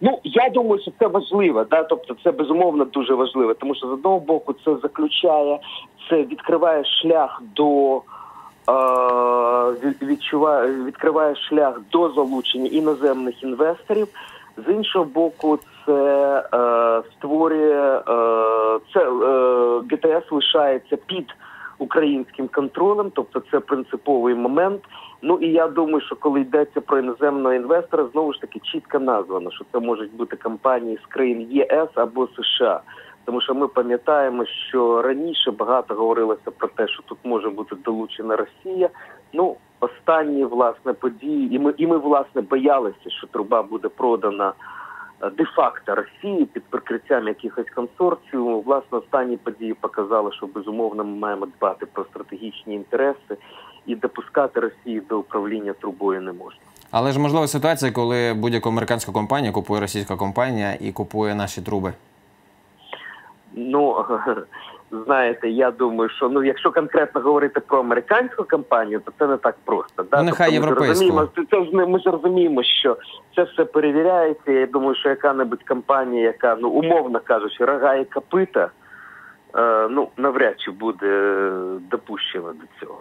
Ну я думаю, що це важливо, да, тобто це безумовно дуже важливо, тому що з одного боку це заключає, це відкриває шлях до. е, відчуває, відкриває шлях до залучення іноземних інвесторів. З іншого боку, це е, створює е, це е, ГТС лишається під українським контролем, тобто це принциповий момент. Ну і я думаю, що коли йдеться про іноземного інвестора, знову ж таки чітко названо, що це можуть бути компанії з країн ЄС або США. Тому що ми пам'ятаємо, що раніше багато говорилося про те, що тут може бути долучена Росія. Ну, останні власне події, і ми і ми власне боялися, що труба буде продана де-факто Росії під прикриттям якихось консорціумів. Власне, останні події показали, що безумовно ми маємо дбати про стратегічні інтереси і допускати Росію до управління трубою не можна. Але ж можлива ситуація, коли будь-яку американську компанію купує російська компанія і купує наші труби. Ну знаєте, я думаю, що ну якщо конкретно говорити про американську компанію, то це не так просто. Да? Нехай ми ж розуміємо, це, це ж не ми ж розуміємо, що це все перевіряється. Я думаю, що яка-небудь компанія, яка ну умовно кажучи, рога і копита, е, ну навряд чи буде допущена до цього.